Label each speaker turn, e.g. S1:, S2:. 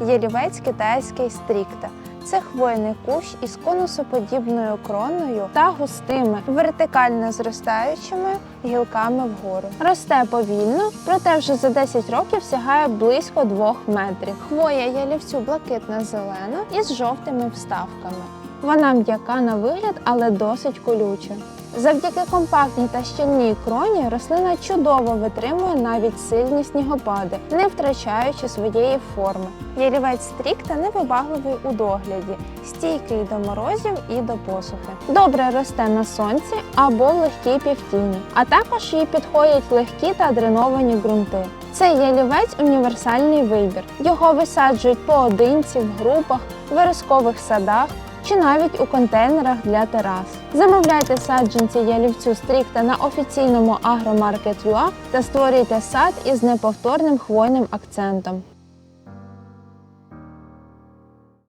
S1: Ялівець китайський стрікта. Це хвойний кущ із конусоподібною кроною та густими, вертикально зростаючими гілками вгору. Росте повільно, проте вже за 10 років сягає близько 2 метрів. Хвоя ялівцю блакитно-зелена із жовтими вставками. Вона м'яка на вигляд, але досить колюча. Завдяки компактній та щільній кроні рослина чудово витримує навіть сильні снігопади, не втрачаючи своєї форми. Ялівець стрікта невибагливий у догляді, стійкий до морозів і до посухи. Добре росте на сонці або в легкій півтіні, а також їй підходять легкі та дреновані ґрунти. Цей ялівець універсальний вибір. Його висаджують поодинці в групах, в верескових садах чи навіть у контейнерах для терас. Замовляйте саджанці ялівцю стрікта на офіційному агромаркет.ua та створюйте сад із неповторним хвойним акцентом.